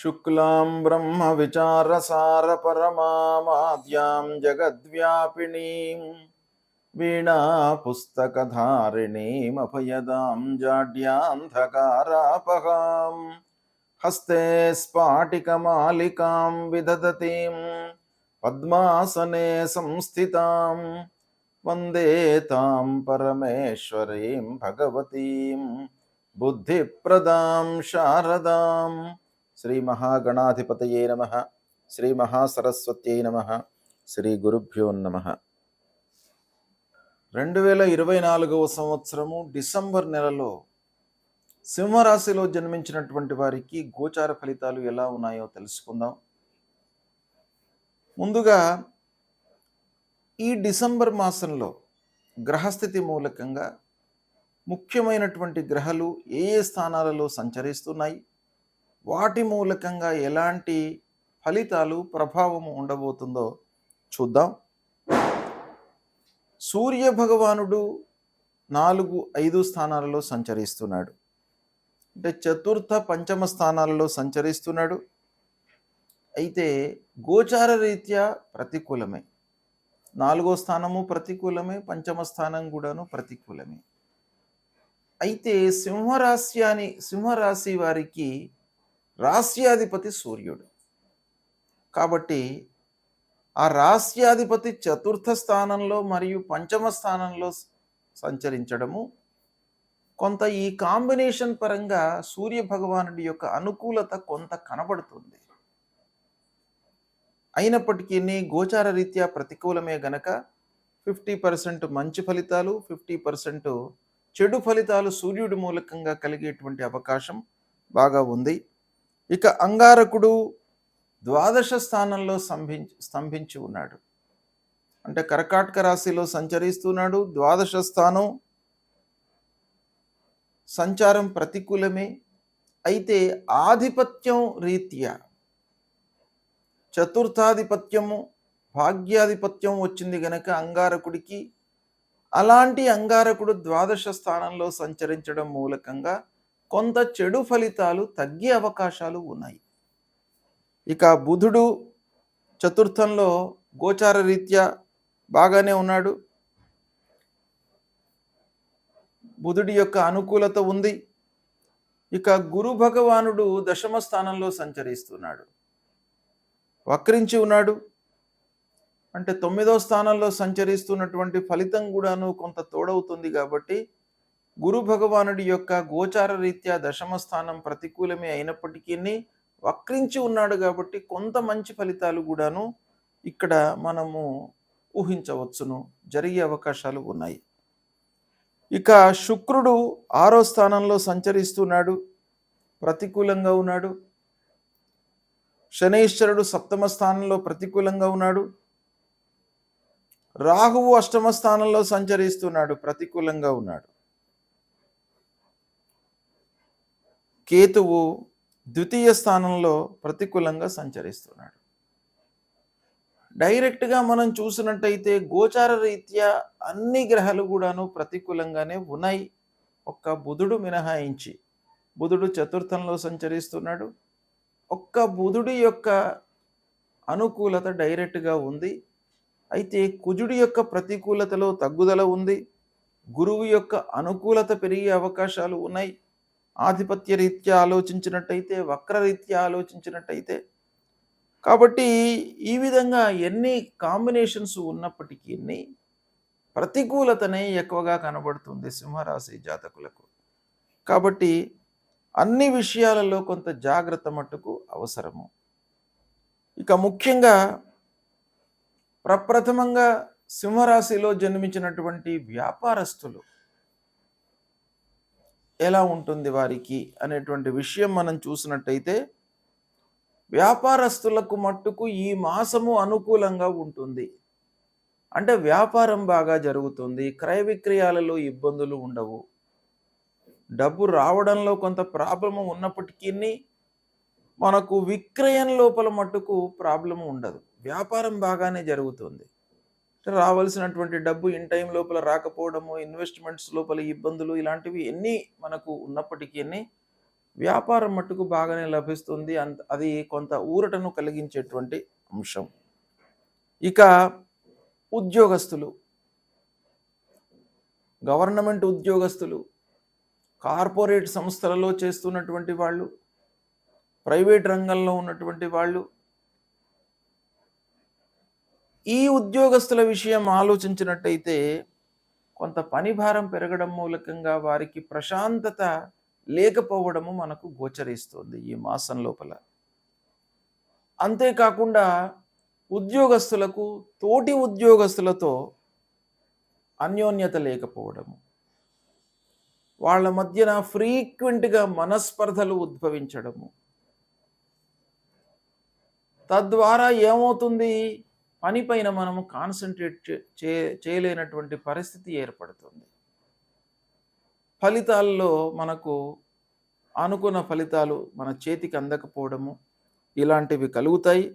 शुक्लां ब्रह्मविचारसारपरमामाद्यां जगद्व्यापिनीं वीणापुस्तकधारिणीमभयदां जाड्यान्धकारापहां हस्ते स्फाटिकमालिकां विदधतीं पद्मासने संस्थितां वन्दे तां परमेश्वरीं भगवतीं बुद्धिप्रदां शारदां శ్రీ మహాగణాధిపతయే నమ. శ్రీ మహాసరస్వత్యై నమ. శ్రీ గురుభ్యో నమ. రెండు వేల ఇరవై నాలుగవ సంవత్సరము డిసెంబర్ నెలలో సింహరాశిలో జన్మించినటువంటి వారికి గోచార ఫలితాలు ఎలా ఉన్నాయో తెలుసుకుందాం. ముందుగా ఈ డిసెంబర్ మాసంలో గ్రహస్థితి మూలకంగా ముఖ్యమైనటువంటి గ్రహాలు ఏ ఏ స్థానాలలో సంచరిస్తున్నాయి? వాటి మూలకంగా ఎలాంటి ఫలితాలు ప్రభావం ఉండబోతుందో చూద్దాం. సూర్య భగవానుడు నాలుగు ఐదు స్థానాలలో సంచరిస్తున్నాడు. అంటే చతుర్థ పంచమ స్థానాలలో సంచరిస్తున్నాడు. అయితే గోచార రీత్యా ప్రతికూలమే. నాలుగో స్థానము ప్రతికూలమే పంచమ స్థానం కూడాను ప్రతికూలమే. అయితే సింహరాశ్యాన్ని సింహరాశి వారికి రాస్యాధిపతి సూర్యుడు. కాబట్టి ఆ రాస్యాధిపతి చతుర్థ స్థానంలో మరియు పంచమ స్థానంలో సంచరించడము కొంత ఈ కాంబినేషన్ పరంగా సూర్య భగవానుడి యొక్క అనుకూలత కొంత కనబడుతుంది. అయినప్పటికీ గోచార రీత్యా ప్రతికూలమే గనక ఫిఫ్టీ పర్సెంట్ మంచి ఫలితాలు ఫిఫ్టీ పర్సెంట్ చెడు ఫలితాలు సూర్యుడి మూలకంగా కలిగేటువంటి అవకాశం బాగా ఉంది. ఇక అంగారకుడు ద్వాదశ స్థానంలో స్తంభించి స్తంభించి ఉన్నాడు. అంటే కర్కాటక రాశిలో సంచరిస్తున్నాడు ద్వాదశ స్థానం సంచారం ప్రతికూలమే. అయితే ఆధిపత్యం రీత్యా చతుర్థాధిపత్యము భాగ్యాధిపత్యం వచ్చింది గనక అంగారకుడికి అలాంటి అంగారకుడు ద్వాదశ స్థానంలో సంచరించడం మూలకంగా కొంత చెడు ఫలితాలు తగ్గే అవకాశాలు ఉన్నాయి. ఇక బుధుడు చతుర్థంలో గోచార రీత్యా బాగానే ఉన్నాడు. బుధుడి యొక్క అనుకూలత ఉంది. ఇక గురు భగవానుడు దశమ స్థానంలో సంచరిస్తున్నాడు. వక్రించి ఉన్నాడు. అంటే తొమ్మిదో స్థానంలో సంచరిస్తున్నటువంటి ఫలితం కూడాను కొంత తోడవుతుంది కాబట్టి గురు భగవానుడి యొక్క గోచార రీత్యా దశమ స్థానం ప్రతికూలమే అయినప్పటికీ వక్రించి ఉన్నాడు కాబట్టి కొంత మంచి ఫలితాలు కూడాను ఇక్కడ మనము ఊహించవచ్చును. జరిగే అవకాశాలు ఉన్నాయి. ఇక శుక్రుడు ఆరో స్థానంలో సంచరిస్తున్నాడు. ప్రతికూలంగా ఉన్నాడు. శనైశ్వరుడు సప్తమ స్థానంలో ప్రతికూలంగా ఉన్నాడు. రాహువు అష్టమ స్థానంలో సంచరిస్తున్నాడు. ప్రతికూలంగా ఉన్నాడు. కేతువు ద్వితీయ స్థానంలో ప్రతికూలంగా సంచరిస్తున్నాడు. డైరెక్ట్గా మనం చూసినట్టయితే గోచార రీత్యా అన్ని గ్రహాలు కూడాను ప్రతికూలంగానే ఉన్నాయి. ఒక్క బుధుడు మినహాయించి బుధుడు చతుర్థంలో సంచరిస్తున్నాడు. ఒక్క బుధుడి యొక్క అనుకూలత డైరెక్ట్గా ఉంది. అయితే కుజుడి యొక్క ప్రతికూలతలో తగ్గుదల ఉంది. గురువు యొక్క అనుకూలత పెరిగే అవకాశాలు ఉన్నాయి. ఆధిపత్య రీత్యా ఆలోచించినట్టయితే వక్రరీత్యా ఆలోచించినట్టయితే కాబట్టి ఈ విధంగా ఎన్ని కాంబినేషన్స్ ఉన్నప్పటికీ ప్రతికూలతనే ఎక్కువగా కనబడుతుంది సింహరాశి జాతకులకు. కాబట్టి అన్ని విషయాలలో కొంత జాగ్రత్త మట్టుకు అవసరము. ఇక ముఖ్యంగా ప్రప్రథమంగా సింహరాశిలో జన్మించినటువంటి వ్యాపారస్తులు ఎలా ఉంటుంది వారికి అనేటువంటి విషయం మనం చూసినట్టయితే వ్యాపారస్తులకు మట్టుకు ఈ మాసము అనుకూలంగా ఉంటుంది. అంటే వ్యాపారం బాగా జరుగుతుంది క్రయ విక్రయాలలో ఇబ్బందులు ఉండవు. డబ్బు రావడంలో కొంత ప్రాబ్లము ఉన్నప్పటికీ మనకు విక్రయం లోపల మట్టుకు ప్రాబ్లం ఉండదు. వ్యాపారం బాగానే జరుగుతుంది. రావాల్సినటువంటి డబ్బు ఇన్ టైం లోపల రాకపోవడము ఇన్వెస్ట్మెంట్స్ లోపల ఇబ్బందులు ఇలాంటివి ఎన్ని మనకు ఉన్నప్పటికీ వ్యాపారం మట్టుకు బాగానే లభిస్తుంది. అంత అది కొంత ఊరటను కలిగించేటువంటి అంశం. ఇక ఉద్యోగస్తులు గవర్నమెంట్ ఉద్యోగస్తులు కార్పొరేట్ సంస్థలలో చేస్తున్నటువంటి వాళ్ళు ప్రైవేట్ రంగంలో ఉన్నటువంటి వాళ్ళు ఈ ఉద్యోగస్తుల విషయం ఆలోచించినట్టయితే కొంత పని భారం పెరగడం మూలకంగా వారికి ప్రశాంతత లేకపోవడము మనకు గోచరిస్తుంది ఈ మాసం లోపల. అంతేకాకుండా ఉద్యోగస్తులకు తోటి ఉద్యోగస్తులతో అన్యోన్యత లేకపోవడము. వాళ్ళ మధ్యన ఫ్రీక్వెంట్గా మనస్పర్ధలు ఉద్భవించడము. తద్వారా ఏమవుతుంది? పనిపైన మనము కాన్సన్ట్రేట్ చే చేయలేనటువంటి పరిస్థితి ఏర్పడుతుంది. ఫలితాల్లో మనకు అనుకున్న ఫలితాలు మన చేతికి అందకపోవడము ఇలాంటివి కలుగుతాయి.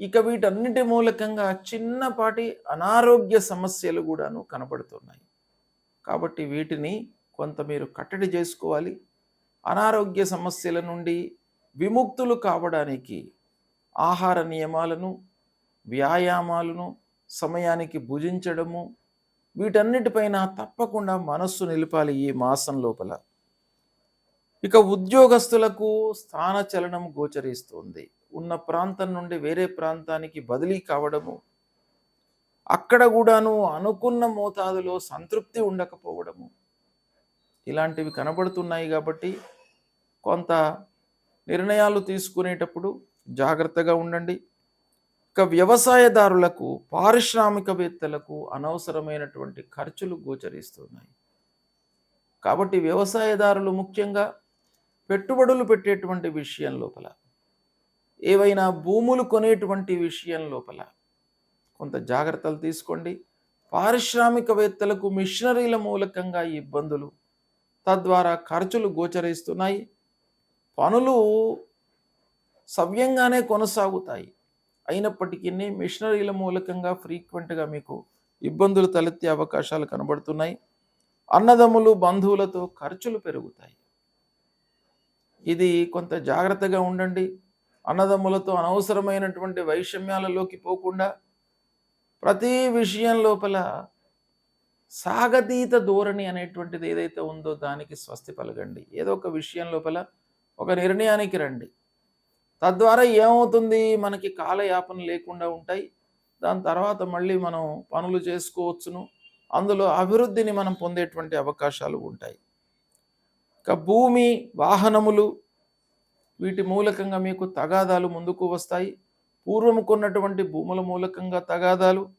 ఇక వీటన్నిటి మూలకంగా చిన్నపాటి అనారోగ్య సమస్యలు కూడాను కనపడుతున్నాయి కాబట్టి వీటిని కొంత మీరు కట్టడి చేసుకోవాలి. అనారోగ్య సమస్యల నుండి విముక్తులు కావడానికి ఆహార నియమాలను వ్యాయామాలను సమయానికి భుజించడము వీటన్నిటిపైన తప్పకుండా మనస్సు నిలపాలి ఈ మాసం లోపల. ఇక ఉద్యోగస్తులకు స్థానచలనం గోచరిస్తుంది. ఉన్న ప్రాంతం నుండి వేరే ప్రాంతానికి బదిలీ కావడము అక్కడ కూడాను అనుకున్న మోతాదులో సంతృప్తి ఉండకపోవడము ఇలాంటివి కనబడుతున్నాయి కాబట్టి కొంత నిర్ణయాలు తీసుకునేటప్పుడు జాగ్రత్తగా ఉండండి. ఒక్క వ్యవసాయదారులకు పారిశ్రామికవేత్తలకు అనవసరమైనటువంటి ఖర్చులు గోచరిస్తున్నాయి. కాబట్టి వ్యవసాయదారులు ముఖ్యంగా పెట్టుబడులు పెట్టేటువంటి విషయం లోపల ఏవైనా భూములు కొనేటువంటి విషయం లోపల కొంత జాగ్రత్తలు తీసుకోండి. పారిశ్రామికవేత్తలకు మిషనరీల మూలకంగా ఇబ్బందులు తద్వారా ఖర్చులు గోచరిస్తున్నాయి. పనులు సవ్యంగానే కొనసాగుతాయి. అయినప్పటికీ మిషనరీల మూలకంగా ఫ్రీక్వెంట్గా మీకు ఇబ్బందులు తలెత్తే అవకాశాలు కనబడుతున్నాయి. అన్నదమ్ములు బంధువులతో ఖర్చులు పెరుగుతాయి. ఇది కొంత జాగ్రత్తగా ఉండండి. అన్నదమ్ములతో అనవసరమైనటువంటి వైషమ్యాలలోకి పోకుండా ప్రతి విషయం లోపల సాగతీత ధోరణి అనేటువంటిది ఏదైతే ఉందో దానికి స్వస్తి పలగండి ఏదో ఒక విషయం లోపల ఒక నిర్ణయానికి రండి. తద్వారా ఏమవుతుంది? మనకి కాలయాపన లేకుండా ఉంటాయి. దాని తర్వాత మళ్ళీ మనం పనులు చేసుకోవచ్చును. అందులో అభివృద్ధిని మనం పొందేటువంటి అవకాశాలు ఉంటాయి. ఇక భూమి వాహనములు వీటి మూలకంగా మీకు తగాదాలు ముందుకు వస్తాయి. పూర్వం కొన్నటువంటి భూముల మూలకంగా తగాదాలు.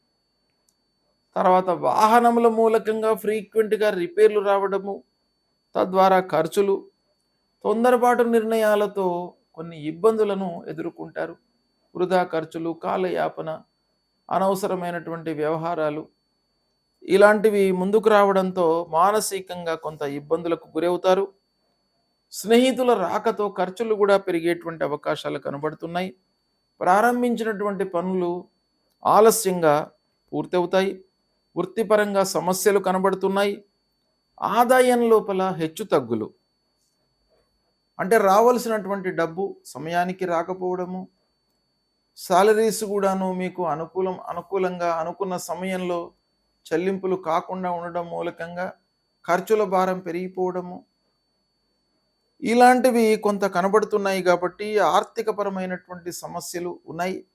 తర్వాత వాహనముల మూలకంగా ఫ్రీక్వెంట్గా రిపేర్లు రావడము తద్వారా ఖర్చులు. తొందరపాటు నిర్ణయాలతో కొన్ని ఇబ్బందులను ఎదుర్కొంటారు. వృధా ఖర్చులు కాలయాపన అనవసరమైనటువంటి వ్యవహారాలు. ఇలాంటివి ముందుకు రావడంతో మానసికంగా కొంత ఇబ్బందులకు గురవుతారు. స్నేహితుల రాకతో ఖర్చులు కూడా పెరిగేటువంటి అవకాశాలు కనబడుతున్నాయి. ప్రారంభించినటువంటి పనులు ఆలస్యంగా పూర్తవుతాయి. వృత్తిపరంగా సమస్యలు కనబడుతున్నాయి. ఆదాయం లోపల హెచ్చు తగ్గులు. అంటే రావాల్సినటువంటి డబ్బు సమయానికి రాకపోవడము సాలరీస్ కూడాను మీకు అనుకూలం అనుకూలంగా అనుకున్న సమయంలో చెల్లింపులు కాకుండా ఉండడం మూలకంగా ఖర్చుల భారం పెరిగిపోవడము. ఇలాంటివి కొంత కనబడుతున్నాయి కాబట్టి ఆర్థికపరమైనటువంటి సమస్యలు ఉన్నాయి.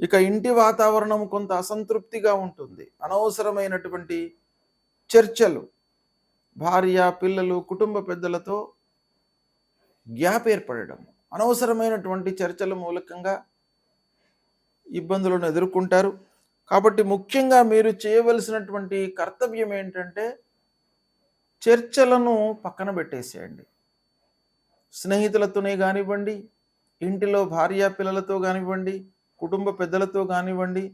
ఇక ఇంటి వాతావరణం కొంత అసంతృప్తిగా ఉంటుంది. అనవసరమైనటువంటి చర్చలు భార్య పిల్లలు కుటుంబ పెద్దలతో గ్యాప్ ఏర్పడడం అనవసరమైనటువంటి చర్చల మూలకంగా ఇబ్బందులను ఎదుర్కొంటారు. కాబట్టి ముఖ్యంగా మీరు చేయవలసినటువంటి కర్తవ్యం ఏంటంటే చర్చలను పక్కన పెట్టేసేయండి. స్నేహితులతోనే కానివ్వండి ఇంటిలో భార్య పిల్లలతో కానివ్వండి కుటుంబ పెద్దలతో కానివ్వండి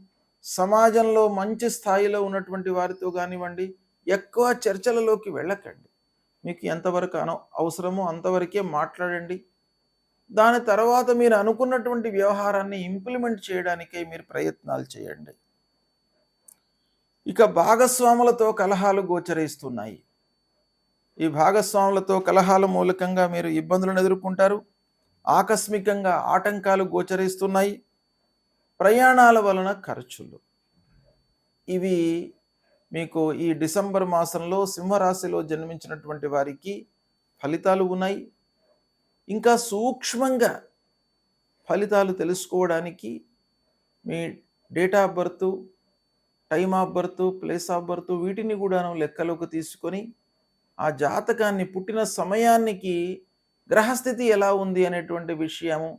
సమాజంలో మంచి స్థాయిలో ఉన్నటువంటి వారితో కానివ్వండి ఎక్కువ చర్చలలోకి వెళ్ళకండి. మీకు ఎంతవరకు అన అవసరమో అంతవరకే మాట్లాడండి. దాని తర్వాత మీరు అనుకున్నటువంటి వ్యవహారాన్ని ఇంప్లిమెంట్ చేయడానికై మీరు ప్రయత్నాలు చేయండి. ఇక భాగస్వాములతో కలహాలు గోచరిస్తున్నాయి. ఈ భాగస్వాములతో కలహాల మూలకంగా మీరు ఇబ్బందులను ఎదుర్కొంటారు. ఆకస్మికంగా ఆటంకాలు గోచరిస్తున్నాయి. ప్రయాణాల వలన ఖర్చులు. ఇవి మీకు ఈ డిసెంబర్ మాసంలో సింహరాశిలో జన్మించినటువంటి వారికి ఫలితాలు ఉన్నాయి. ఇంకా సూక్ష్మంగా ఫలితాలు తెలుసుకోవడానికి మీ date of birth time of birth place of birth వీటిని కూడాను లెక్కలోకి తీసుకొని ఆ జాతకాన్ని పుట్టిన సమయానికి గ్రహస్థితి ఎలా ఉంది అనేటువంటి విషయము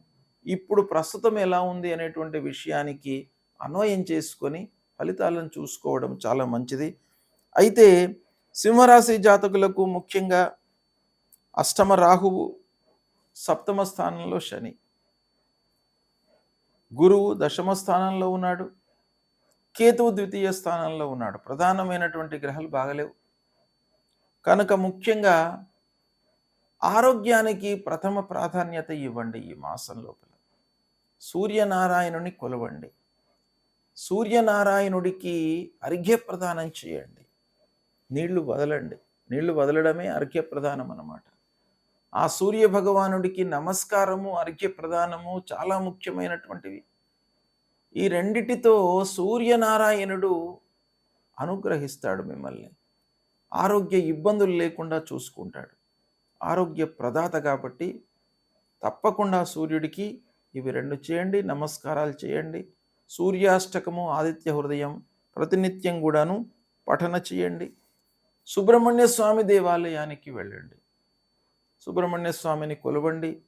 ఇప్పుడు ప్రస్తుతం ఎలా ఉంది అనేటువంటి విషయానికి అన్వయం చేసుకొని ఫలితాలను చూసుకోవడం చాలా మంచిది. అయితే సింహరాశి జాతకులకు ముఖ్యంగా అష్టమ రాహువు సప్తమ స్థానంలో శని. గురువు దశమ స్థానంలో ఉన్నాడు. కేతువు ద్వితీయ స్థానంలో ఉన్నాడు. ప్రధానమైనటువంటి గ్రహాలు బాగలేవు. కనుక ముఖ్యంగా ఆరోగ్యానికి ప్రథమ ప్రాధాన్యత ఇవ్వండి ఈ మాసం లోపల. సూర్యనారాయణుని కొలవండి. సూర్యనారాయణుడికి అర్ఘ్య ప్రదానం చేయండి. నీళ్ళు వదలండి. నీళ్ళు వదలడమే అర్ఘ్యప్రదానం అన్నమాట. ఆ సూర్య భగవానుడికి నమస్కారము అర్ఘ్యప్రదానము చాలా ముఖ్యమైనటువంటివి. ఈ రెండిటితో సూర్యనారాయణుడు అనుగ్రహిస్తాడు మిమ్మల్ని. ఆరోగ్య ఇబ్బందులు లేకుండా చూసుకుంటాడు. ఆరోగ్య ప్రదాత కాబట్టి తప్పకుండా సూర్యుడికి ఇవి రెండు చేయండి నమస్కారాలు చేయండి. సూర్యాష్టకము ఆదిత్య హృదయం ప్రతినిత్యం కూడాను పఠన చేయండి. సుబ్రహ్మణ్య స్వామి దేవాలయానికి వెళ్ళండి. సుబ్రహ్మణ్య స్వామిని కొలవండి.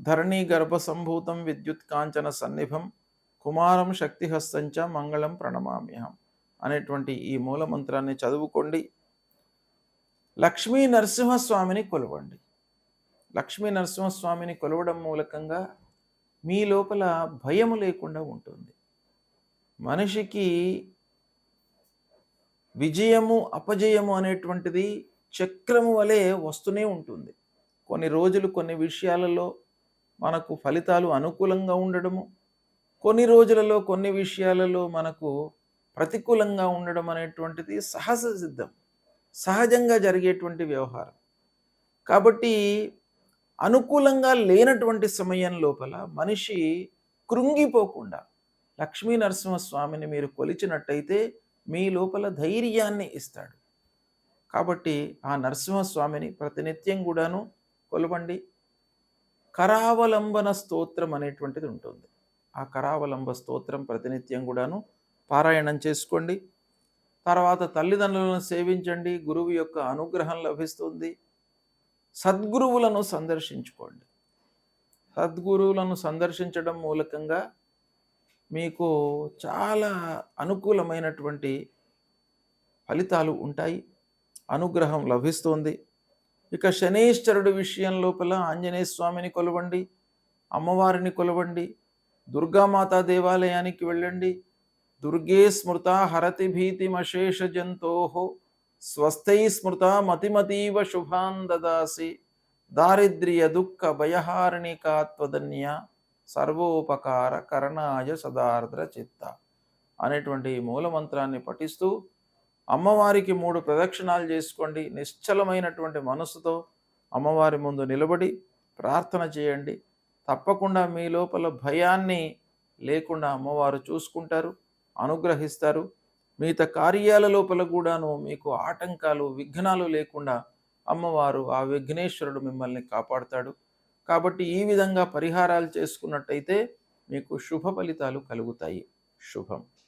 ధరణి గర్భ సంభూతం విద్యుత్ కాంచన సన్నిభం కుమారం శక్తిహస్తంచ మంగళం ప్రణమామ్యహం అనేటువంటి ఈ మూల మంత్రాన్ని చదువుకోండి. లక్ష్మీ నరసింహస్వామిని కొలవండి. లక్ష్మీ నరసింహస్వామిని కొలవడం మూలకంగా మీ లోపల భయము లేకుండా ఉంటుంది. మనిషికి విజయము అపజయము అనేటువంటిది చక్రము వలె వస్తూనే ఉంటుంది. కొన్ని రోజులు కొన్ని విషయాలలో మనకు ఫలితాలు అనుకూలంగా ఉండడము కొన్ని రోజులలో కొన్ని విషయాలలో మనకు ప్రతికూలంగా ఉండడం అనేటువంటిది సహజ సిద్ధం సహజంగా జరిగేటువంటి వ్యవహారం. కాబట్టి అనుకూలంగా లేనటువంటి సమయం లోపల మనిషి కృంగిపోకుండా లక్ష్మీ నరసింహస్వామిని మీరు కొలిచినట్టయితే మీ లోపల ధైర్యాన్ని ఇస్తాడు. కాబట్టి ఆ నరసింహస్వామిని ప్రతినిత్యం కూడాను కొలవండి. కరావలంబన స్తోత్రం అనేటువంటిది ఉంటుంది. ఆ కరావలంబ స్తోత్రం ప్రతినిత్యం కూడాను పారాయణం చేసుకోండి. తర్వాత తల్లిదండ్రులను సేవించండి. గురువు యొక్క అనుగ్రహం లభిస్తుంది. సద్గురువులను సందర్శించుకోండి. సద్గురువులను సందర్శించడం మూలకంగా మీకు చాలా అనుకూలమైనటువంటి ఫలితాలు ఉంటాయి. అనుగ్రహం లభిస్తుంది. ఇక శనేశ్వరుడి విషయం లోపల ఆంజనేయ స్వామిని కొలవండి అమ్మవారిని కొలవండి దుర్గామాత దేవాలయానికి వెళ్ళండి. దుర్గే స్మృత హరతి భీతిమశేష జంతో స్వస్థై స్మృత మతిమతీవ శుభాన్ దదాసి. దారిద్ర్య దుఃఖ భయహారిణికాత్వదన్య సర్వోపకార కరణాయ సదార్ద్ర చిత్త అనేటువంటి మూలమంత్రాన్ని పఠిస్తూ అమ్మవారికి మూడు ప్రదక్షిణాలు చేసుకోండి. నిశ్చలమైనటువంటి మనసుతో అమ్మవారి ముందు నిలబడి ప్రార్థన చేయండి. తప్పకుండా మీ లోపల భయాన్ని లేకుండా అమ్మవారు చూసుకుంటారు అనుగ్రహిస్తారు. మిగతా కార్యాల లోపల కూడాను మీకు ఆటంకాలు విఘ్నాలు లేకుండా అమ్మవారు ఆ విఘ్నేశ్వరుడు మిమ్మల్ని కాపాడుతాడు. కాబట్టి ఈ విధంగా పరిహారాలు చేసుకున్నట్టయితే మీకు శుభ ఫలితాలు కలుగుతాయి. శుభం.